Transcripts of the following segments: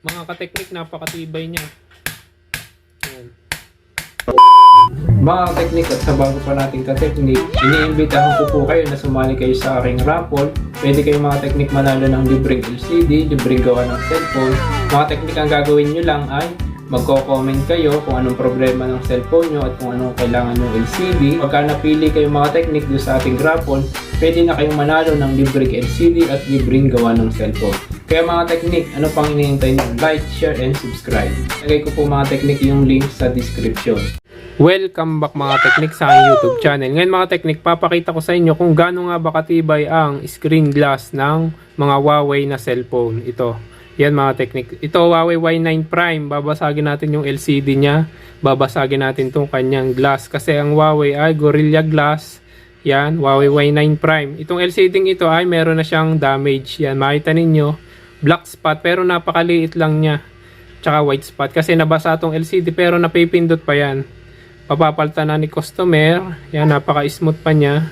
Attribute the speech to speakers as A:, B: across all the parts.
A: Mga kateknik, napakatibay niya. Yan.
B: Mga teknik at sa bago pa nating ka-teknik, iniimbitahan ko po kayo na sumali kayo sa aking raffle. Pwede kayo mga teknik manalo ng libreng LCD, libreng gawa ng cellphone. Mga teknik ang gagawin nyo lang ay magko-comment kayo kung anong problema ng cellphone nyo at kung anong kailangan ng LCD. Pagka napili kayo mga teknik doon sa ating raffle, pwede na kayong manalo ng libreng LCD at libreng gawa ng cellphone. Kaya mga teknik, ano pang hinihintay nyo? Like, share, and subscribe. Lagay ko po mga teknik yung link sa description.
A: Welcome back mga teknik sa aking YouTube channel. Ngayon mga teknik, papakita ko sa inyo kung gaano nga ba katibay ang screen glass ng mga Huawei na cellphone. Ito. Yan mga teknik. Ito Huawei Y9 Prime. Babasagin natin yung LCD niya. Babasagin natin tong kanyang glass. Kasi ang Huawei ay Gorilla Glass. Yan. Huawei Y9 Prime. Itong LCD ito ay meron na siyang damage. Yan. Makita ninyo. Black spot pero napakaliit lang niya. Tsaka white spot. Kasi nabasa tong LCD pero napipindot pa yan papapalta na ni customer. Yan, napaka-smooth pa niya.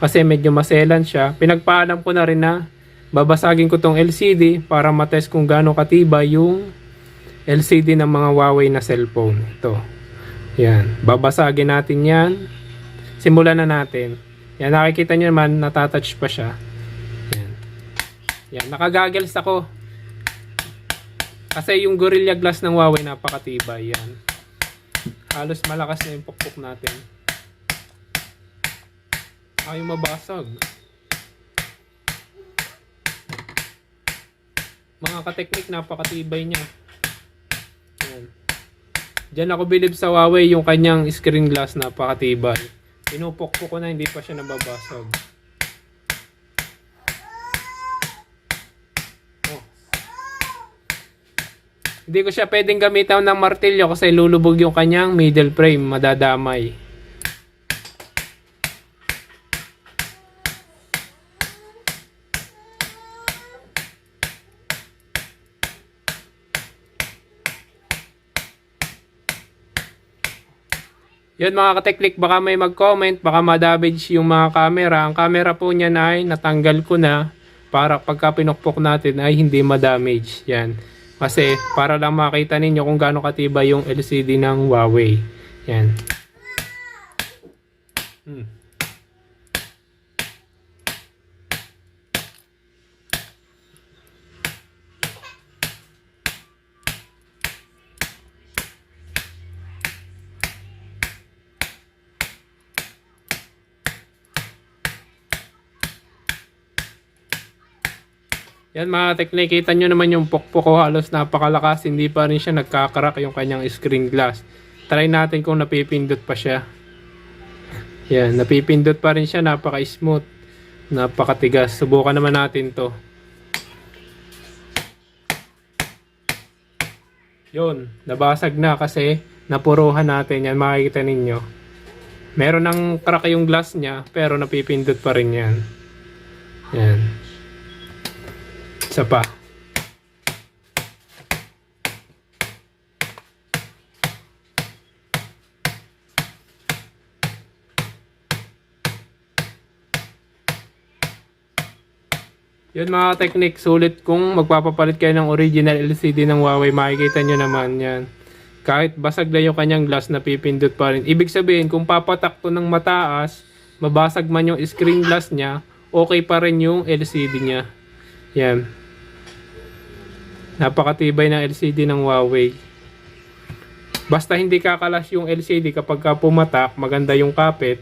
A: Kasi medyo maselan siya. Pinagpaalam ko na rin na babasagin ko tong LCD para matest kung gaano katiba yung LCD ng mga Huawei na cellphone. Ito. Yan. Babasagin natin yan. Simulan na natin. Yan, nakikita niyo naman, natatouch pa siya. Yan. Nakagagels ako. Kasi yung Gorilla Glass ng Huawei napakatibay. Yan halos malakas na yung pukpok natin. Ayaw mabasag. Mga kateknik, napakatibay niya. Yan. Diyan ako bilib sa Huawei yung kanyang screen glass napakatibay. Pinupukpok ko na hindi pa siya nababasag. Hindi ko siya pwedeng gamitan ng martilyo kasi lulubog yung kanyang middle frame, madadamay. Yun mga kateklik, baka may mag-comment, baka madamage yung mga camera. Ang camera po niyan ay natanggal ko na para pagka pinukpok natin ay hindi madamage. Yan. Kasi para lang makita ninyo kung gaano katibay yung LCD ng Huawei. Yan. Hmm. Yan mga teknik, kita nyo naman yung pokpok ko halos napakalakas, hindi pa rin siya nagkakarak yung kanyang screen glass. Try natin kung napipindot pa siya. Yan, napipindot pa rin siya, napaka-smooth, napakatigas. Subukan naman natin to. Yun, nabasag na kasi napuruhan natin yan, makikita ninyo. Meron ng crack yung glass niya, pero napipindot pa rin yan. Yan. Isa pa. Yun mga teknik, sulit kung magpapapalit kayo ng original LCD ng Huawei, makikita nyo naman yan. Kahit basag na yung kanyang glass, napipindot pa rin. Ibig sabihin, kung papatak to ng mataas, mabasag man yung screen glass niya, okay pa rin yung LCD niya. Yan. Napakatibay ng LCD ng Huawei. Basta hindi kakalas yung LCD kapag ka pumatak, maganda yung kapit,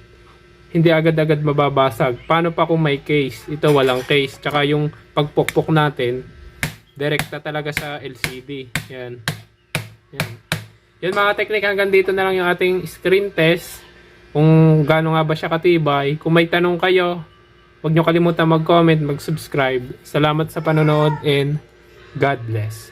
A: hindi agad-agad mababasag. Paano pa kung may case? Ito walang case. Tsaka yung pagpukpok natin, direkta talaga sa LCD. Yan. Yan. Yan mga teknik, hanggang dito na lang yung ating screen test. Kung gaano nga ba siya katibay. Kung may tanong kayo, huwag nyo kalimutan mag-comment, mag-subscribe. Salamat sa panonood and God bless.